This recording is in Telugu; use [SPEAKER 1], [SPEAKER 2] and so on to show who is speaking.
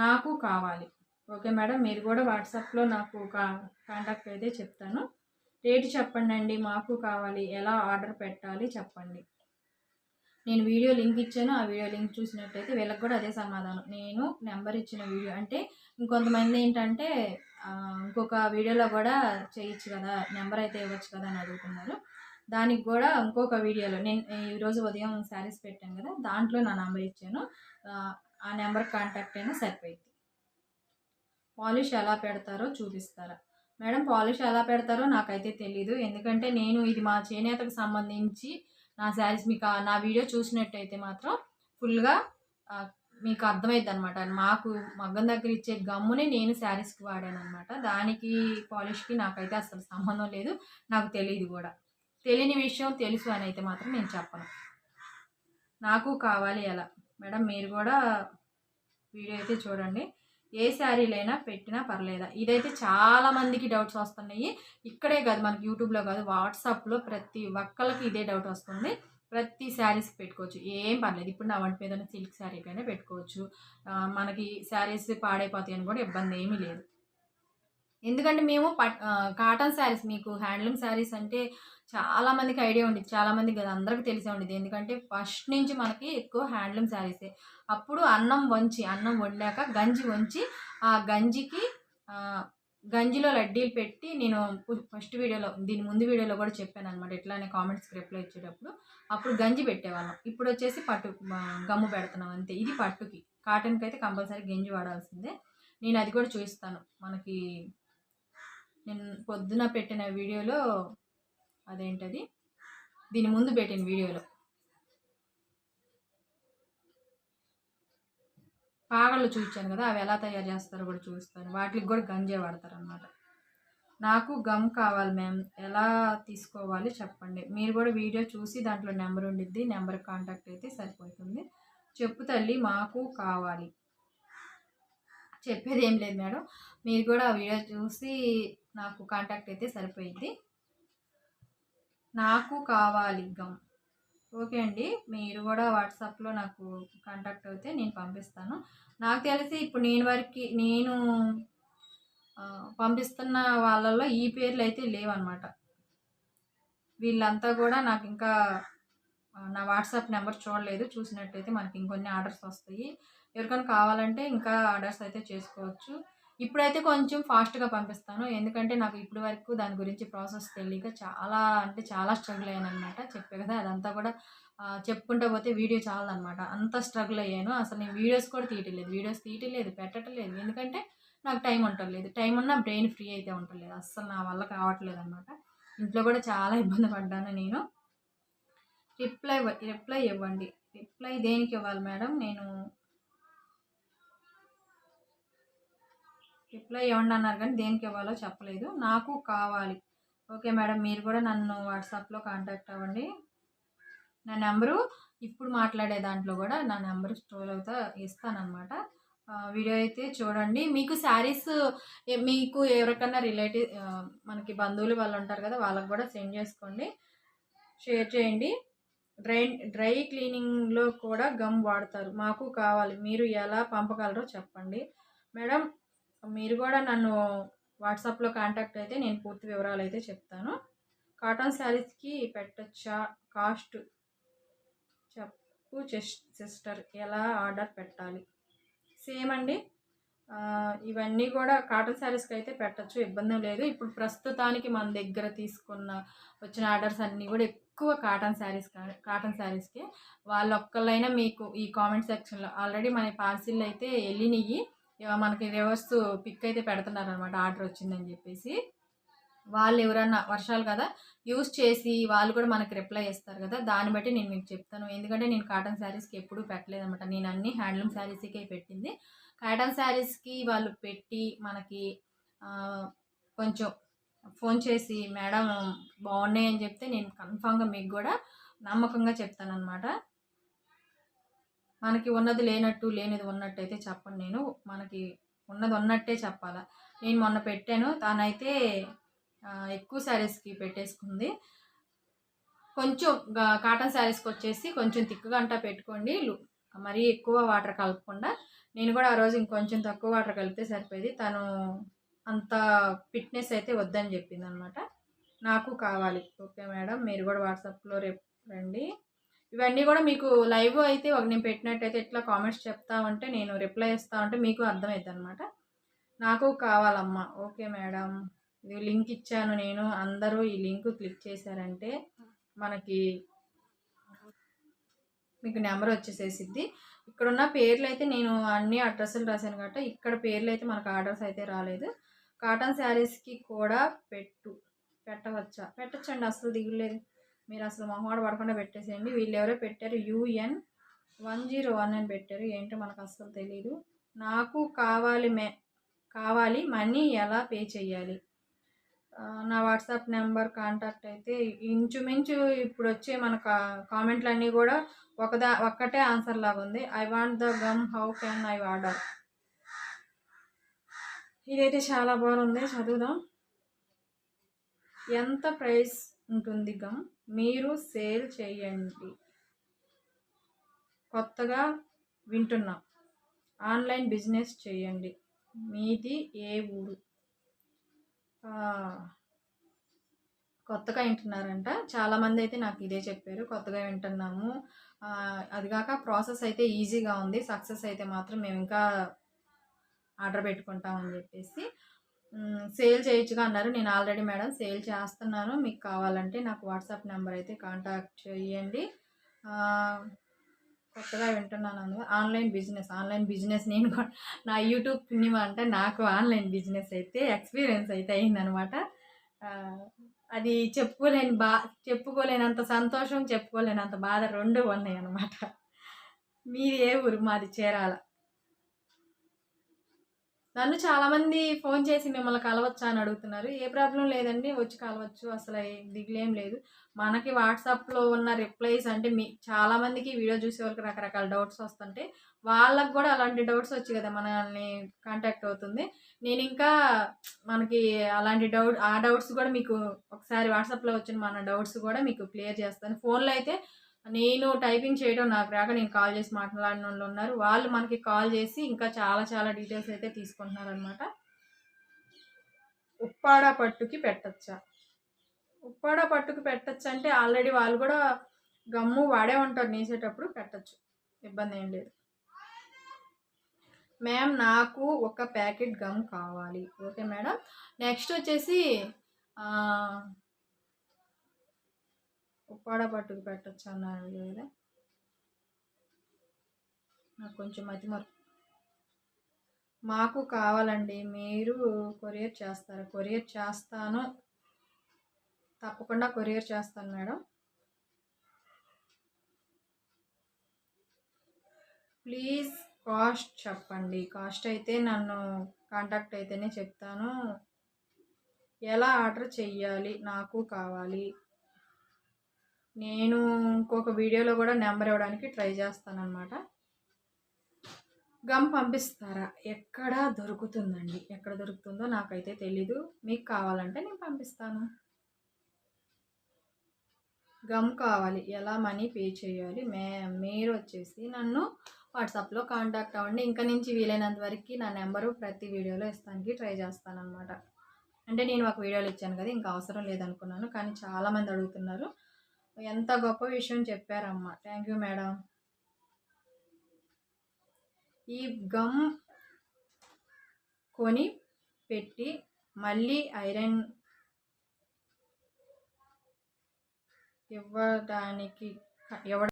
[SPEAKER 1] నాకు కావాలి. ఓకే మేడం మీరు కూడా వాట్సాప్లో నాకు కా కాంటాక్ట్ అయితే చెప్తాను. రేటు చెప్పండి అండి మాకు కావాలి ఎలా ఆర్డర్ పెట్టాలి చెప్పండి. నేను వీడియో లింక్ ఇచ్చాను ఆ వీడియో లింక్ చూసినట్టయితే వీళ్ళకి కూడా అదే సమాధానం. నేను నెంబర్ ఇచ్చిన వీడియో అంటే ఇంకొంతమంది ఏంటంటే ఇంకొక వీడియోలో కూడా చేయొచ్చు కదా నెంబర్ అయితే ఇవ్వచ్చు కదా అని అడుగుతున్నారు. దానికి కూడా ఇంకొక వీడియోలో నేను ఈరోజు ఉదయం శారీస్ పెట్టాను కదా దాంట్లో నా నెంబర్ ఇచ్చాను. ఆ, నెంబర్ కాంటాక్ట్ అయినా సరిపోయింది. పాలిష్ ఎలా పెడతారో చూపిస్తారా? మేడం పాలిష్ ఎలా పెడతారో నాకైతే తెలీదు. ఎందుకంటే నేను ఇది మా చేనేతకు సంబంధించి నా శారీస్ మీకు నా వీడియో చూసినట్టయితే మాత్రం ఫుల్గా మీకు అర్థమైద్ది అనమాట మాకు మగ్గం దగ్గర ఇచ్చే గమ్మునే నేను శారీస్కి వాడాను అనమాట దానికి పాలిష్కి నాకైతే అసలు సంబంధం లేదు. నాకు తెలియదు కూడా. తెలియని విషయం తెలుసు అని అయితే మాత్రం నేను చెప్పను. నాకు కావాలి ఎలా మేడం మీరు కూడా వీడియో అయితే చూడండి. ఏ శారీలైనా పెట్టినా పర్లేదా? ఇదైతే చాలా మందికి డౌట్స్ వస్తున్నాయి. ఇక్కడే కాదు మనకి యూట్యూబ్లో కాదు వాట్సాప్లో ప్రతి ఒక్కరికి ఇదే డౌట్ వస్తుంది. ప్రతి శారీస్ పెట్టుకోవచ్చు. ఏం పర్లేదు. ఇప్పుడు నా వంటి మీద సిల్క్ శారీకైనా పెట్టుకోవచ్చు. మనకి శారీస్ పాడైపోతాయి అని కూడా ఇబ్బంది ఏమీ లేదు. ఎందుకంటే మేము పట్ కాటన్ శారీస్ మీకు హ్యాండ్లూమ్ శారీస్ అంటే చాలామందికి ఐడియా ఉండేది చాలామందికి కదా అందరికీ తెలిసే ఉండేది. ఎందుకంటే ఫస్ట్ నుంచి మనకి ఎక్కువ హ్యాండ్లూమ్ శారీసే. అప్పుడు అన్నం వంచి అన్నం వండాక గంజి వంచి ఆ గంజికి గంజిలో లడ్డీలు పెట్టి నేను ఫస్ట్ వీడియోలో దీని ముందు వీడియోలో కూడా చెప్పాను అనమాట ఎట్లానే కామెంట్స్కి స్క్రిప్ట్లో ఇచ్చేటప్పుడు. అప్పుడు గంజి పెట్టేవాళ్ళం. ఇప్పుడు వచ్చేసి పట్టు గమ్ము పెడుతున్నాం అంతే. ఇది పట్టుకి. కాటన్కి అయితే కంపల్సరీ గంజి వాడాల్సిందే. నేను అది కూడా చూపిస్తాను. మనకి నేను పొద్దున పెట్టిన వీడియోలో అదేంటది? దీని ముందు పెట్టిన వీడియోలో. పాగళ్ళు చూపించాను కదా అవి ఎలా తయారు చేస్తారో కూడా చూస్తాను వాటికి కూడా గంజే వాడతారు అనమాట నాకు గమ్ కావాలి మ్యామ్. ఎలా తీసుకోవాలి చెప్పండి. మీరు కూడా వీడియో చూసి దాంట్లో నెంబర్ ఉండిద్ది నెంబర్ కాంటాక్ట్ అయితే సరిపోతుంది. చెప్పు తల్లి మాకు కావాలి. చెప్పేది ఏం లేదు మేడం. మీరు కూడా ఆ వీడియో చూసి నాకు కాంటాక్ట్ అయితే సరిపోయింది. నాకు కావాలి గమ్ ఓకే అండి. మీరు కూడా వాట్సాప్లో నాకు కాంటాక్ట్ అయితే నేను పంపిస్తాను. నాకు తెలిసి ఇప్పుడు నేను వరకు నేను పంపిస్తున్న వాళ్ళల్లో ఈ పేర్లు అయితే లేవన్నమాట. వీళ్ళంతా కూడా నాకు ఇంకా నా వాట్సాప్ నెంబర్ చూడలేదు. చూసినట్టయితే మనకి ఇంకొన్ని ఆర్డర్స్ వస్తాయి. ఎవరికైనా కావాలంటే ఇంకా ఆర్డర్స్ అయితే చేసుకోవచ్చు. ఇప్పుడైతే కొంచెం ఫాస్ట్గా పంపిస్తాను. ఎందుకంటే నాకు ఇప్పటి వరకు దాని గురించి ప్రాసెస్ తెలియక చాలా అంటే చాలా స్ట్రగుల్ అయ్యాను అనమాట చెప్పే కదా అదంతా కూడా చెప్పుకుంటా పోతే వీడియో చాలదనమాట అంత స్ట్రగుల్ అయ్యాను. అసలు నేను వీడియోస్ కూడా తీయటలేదు. వీడియోస్ తీయటలేదు పెట్టట్లేదు. ఎందుకంటే నాకు టైం ఉండలేదు టైం ఉన్నా బ్రెయిన్ ఫ్రీ అయితే ఉండలేదు అస్సలు నా వల్ల కావట్లేదు అనమాట ఇంట్లో కూడా చాలా ఇబ్బంది పడ్డాను నేను. రిప్లై రిప్లై ఇవ్వండి. రిప్లై దేనికి ఇవ్వాలి మేడం? నేను రిప్లై ఇవ్వండి అన్నారు కానీ దేనికి ఇవ్వాలో చెప్పలేదు. నాకు కావాలి. ఓకే మేడం మీరు కూడా నన్ను వాట్సాప్లో కాంటాక్ట్ అవ్వండి. నా నెంబరు ఇప్పుడు మాట్లాడే దాంట్లో కూడా నా నెంబర్ స్టోర్ అవుతా ఇస్తానమాట వీడియో అయితే చూడండి. మీకు శారీస్ మీకు ఎవరికన్నా రిలేటివ్ మనకి బంధువులు వాళ్ళు ఉంటారు కదా వాళ్ళకి కూడా సెండ్ చేసుకోండి. షేర్ చేయండి. డ్రై డ్రై క్లీనింగ్లో కూడా గమ్ వాడతారు. మాకు కావాలి. మీరు ఎలా పంపగలరో చెప్పండి. మేడం మీరు కూడా నన్ను వాట్సాప్లో కాంటాక్ట్ అయితే నేను పూర్తి వివరాలు అయితే చెప్తాను. కాటన్ శారీస్కి పెట్టచ్చా కాస్ట్? చెప్పు సిస్టర్ ఎలా ఆర్డర్ పెట్టాలి? సేమ్ అండి. ఇవన్నీ కూడా కాటన్ శారీస్కి అయితే పెట్టచ్చు ఇబ్బంది లేదు. ఇప్పుడు ప్రస్తుతానికి మన దగ్గర తీసుకున్న వచ్చిన ఆర్డర్స్ అన్నీ కూడా ఎక్కువ కాటన్ శారీస్ కాటన్ శారీస్కి. వాళ్ళొక్కళ్ళైనా మీకు ఈ కామెంట్ సెక్షన్లో ఆల్రెడీ మన పార్సిల్ అయితే వెళ్ళినవి మనకి రివర్స్ పిక్ అయితే పెడుతున్నారు అనమాట ఆర్డర్ వచ్చిందని చెప్పేసి. వాళ్ళు ఎవరన్నా వర్షాలు కదా యూస్ చేసి వాళ్ళు కూడా మనకి రిప్లై ఇస్తారు కదా దాన్ని బట్టి నేను మీకు చెప్తాను. ఎందుకంటే నేను కాటన్ శారీస్కి ఎప్పుడూ పెట్టలేదనమాట నేను అన్ని హ్యాండ్లూమ్ శారీస్కే పెట్టింది. కాటన్ శారీస్కి వాళ్ళు పెట్టి మనకి కొంచెం ఫోన్ చేసి మేడం బాగున్నాయి అని చెప్తే నేను కన్ఫామ్గా మీకు కూడా నమ్మకంగా చెప్తాను అనమాట మనకి ఉన్నది లేనట్టు లేనిది ఉన్నట్టు అయితే చెప్పను నేను. మనకి ఉన్నది ఉన్నట్టే చెప్పాలా. నేను మొన్న పెట్టాను. తానైతే ఎక్కువ శారీస్కి పెట్టేసుకుంది. కొంచెం కాటన్ శారీస్కి వచ్చేసి కొంచెం తిక్కుగా అంటా పెట్టుకోండి. మరీ ఎక్కువ వాటర్ కలపకుండా. నేను కూడా ఆ రోజు ఇంకొంచెం తక్కువ వాటర్ కలిపితే సరిపోయేది. తను అంత ఫిట్నెస్ అయితే వద్దని చెప్పింది అనమాట నాకు కావాలి. Okay madam. మీరు కూడా వాట్సాప్లో రేపు రండి. ఇవన్నీ కూడా మీకు లైవ్ అయితే ఒక నేను పెట్టినట్టయితే ఇట్లా కామెంట్స్ చెప్తా ఉంటే నేను రిప్లై ఇస్తా ఉంటే మీకు అర్థమవుతుంది అనమాట నాకు కావాలమ్మా. ఓకే మేడం ఇది లింక్ ఇచ్చాను నేను. అందరూ ఈ లింక్ క్లిక్ చేశారంటే మనకి మీకు నెంబర్ వచ్చేసేసిద్ది. ఇక్కడున్న పేర్లు అయితే నేను అన్ని అడ్రస్లు రాశాను కాబట్టి ఇక్కడ పేర్లు అయితే మనకు ఆర్డర్స్ అయితే రాలేదు. కాటన్ శారీస్కి కూడా పెట్టు. పెట్టవచ్చా? పెట్టచ్చండి అసలు దిగులేదు. మీరు అసలు మొహమాట పడకుండా పెట్టేసేయండి. వీళ్ళు ఎవరో పెట్టారు? యూఎన్ వన్ జీరో వన్ అని పెట్టారు. ఏంటో మనకు అసలు తెలియదు నాకు కావాలి మే కావాలి మనీ ఎలా పే చేయాలి నా వాట్సాప్ నెంబర్ కాంటాక్ట్ అయితే ఇంచుమించు ఇప్పుడు వచ్చే మన కా కామెంట్లు అన్నీ కూడా ఒకదా ఒక్కటే ఆన్సర్ లాగా ఉంది. I want the gum how can I order? ఇదైతే చాలా బాగుంది. చదువుదాం. ఎంత ప్రైస్ ఉంటుంది గమ్ మీరు సేల్ చేయండి. కొత్తగా వింటున్నాం. ఆన్లైన్ బిజినెస్ చేయండి. మీది ఏ ఊరు? కొత్తగా వింటున్నారంట. చాలామంది అయితే నాకు ఇదే చెప్పారు. కొత్తగా వింటున్నాము. అది కాక ప్రాసెస్ అయితే ఈజీగా ఉంది. సక్సెస్ అయితే మాత్రం మేము ఇంకా ఆర్డర్ పెట్టుకుంటామని చెప్పేసి. సేల్ చేయొచ్చుగా అన్నారు. నేను ఆల్రెడీ మేడం సేల్ చేస్తున్నాను. మీకు కావాలంటే నాకు వాట్సాప్ నెంబర్ అయితే కాంటాక్ట్ చేయండి. కొత్తగా వింటున్నాను అందులో ఆన్లైన్ బిజినెస్ ఆన్లైన్ బిజినెస్ నేను నా యూట్యూబ్ పుణ్యం అంటే నాకు ఆన్లైన్ బిజినెస్ అయితే ఎక్స్పీరియన్స్ అయితే అయిందనమాట అది చెప్పుకోలేని బా చెప్పుకోలేనంత సంతోషం చెప్పుకోలేనంత బాధ రెండు ఉన్నాయి అనమాట మీది ఏ ఊరు? మాది చేరాల. నన్ను చాలామంది ఫోన్ చేసి మిమ్మల్ని కలవచ్చా అని అడుగుతున్నారు. ఏ ప్రాబ్లం లేదండి వచ్చి కలవచ్చు అసలు దిగులేం లేదు. మనకి వాట్సాప్లో ఉన్న రిప్లైస్ అంటే మీ చాలామందికి వీడియో చూసే వాళ్ళకి రకరకాల డౌట్స్ వస్తుంటే వాళ్ళకు కూడా అలాంటి డౌట్స్ వచ్చి కదా మనల్ని కాంటాక్ట్ అవుతుంది. నేను ఇంకా మనకి అలాంటి డౌట్ ఆ డౌట్స్ కూడా మీకు ఒకసారి వాట్సాప్లో వచ్చిన మన డౌట్స్ కూడా మీకు క్లియర్ చేస్తాను. ఫోన్లో అయితే నేను టైపింగ్ చేయడం నాకు రాక నేను కాల్ చేసి మాట్లాడిన వాళ్ళు ఉన్నారు. వాళ్ళు మనకి కాల్ చేసి ఇంకా చాలా చాలా డీటెయిల్స్ అయితే తీసుకుంటున్నారు అనమాట ఉప్పాడ పట్టుకి పెట్టచ్చా? ఉప్పాడ పట్టుకు పెట్టచ్చు అంటే ఆల్రెడీ వాళ్ళు కూడా గమ్ము వాడే ఉంటారు నేసేటప్పుడు పెట్టచ్చు. ఇబ్బంది ఏం లేదు. మ్యామ్ నాకు ఒక ప్యాకెట్ గమ్ కావాలి. ఓకే మేడం నెక్స్ట్ వచ్చేసి ఉప్పాడ పట్టుకు పెట్టచ్చు అన్నారు కదా. నాకు కొంచెం మతి మాకు కావాలండి. మీరు కొరియర్ చేస్తారు? కొరియర్ చేస్తాను. తప్పకుండా కొరియర్ చేస్తాను మేడం. ప్లీజ్ కాస్ట్ చెప్పండి. కాస్ట్ అయితే నన్ను కాంటాక్ట్ అయితేనే చెప్తాను. ఎలా ఆర్డర్ చెయ్యాలి? నాకు కావాలి. నేను ఇంకొక వీడియోలో కూడా నెంబర్ ఇవ్వడానికి ట్రై చేస్తానన్నమాట. గమ్ పంపిస్తారా? ఎక్కడ దొరుకుతుందండి. ఎక్కడ దొరుకుతుందో నాకైతే తెలీదు. మీకు కావాలంటే నేను పంపిస్తాను. గమ్ కావాలి. ఎలా మనీ పే చేయాలి? మే మీరు వచ్చేసి నన్ను వాట్సాప్లో కాంటాక్ట్ అవ్వండి. ఇంకా నుంచి వీలైనంత వరకు నా నెంబరు ప్రతి వీడియోలో ఇస్తానికి ట్రై చేస్తానమాట అంటే నేను ఒక వీడియోలు ఇచ్చాను కదా ఇంకా అవసరం లేదనుకున్నాను. కానీ చాలామంది అడుగుతున్నారు. ఎంత గొప్ప విషయం చెప్పారమ్మ. థ్యాంక్ యూ మేడం ఈ గమ్ కొని పెట్టి మళ్ళీ ఐరన్ ఇవ్వడానికి ఇవ్వడం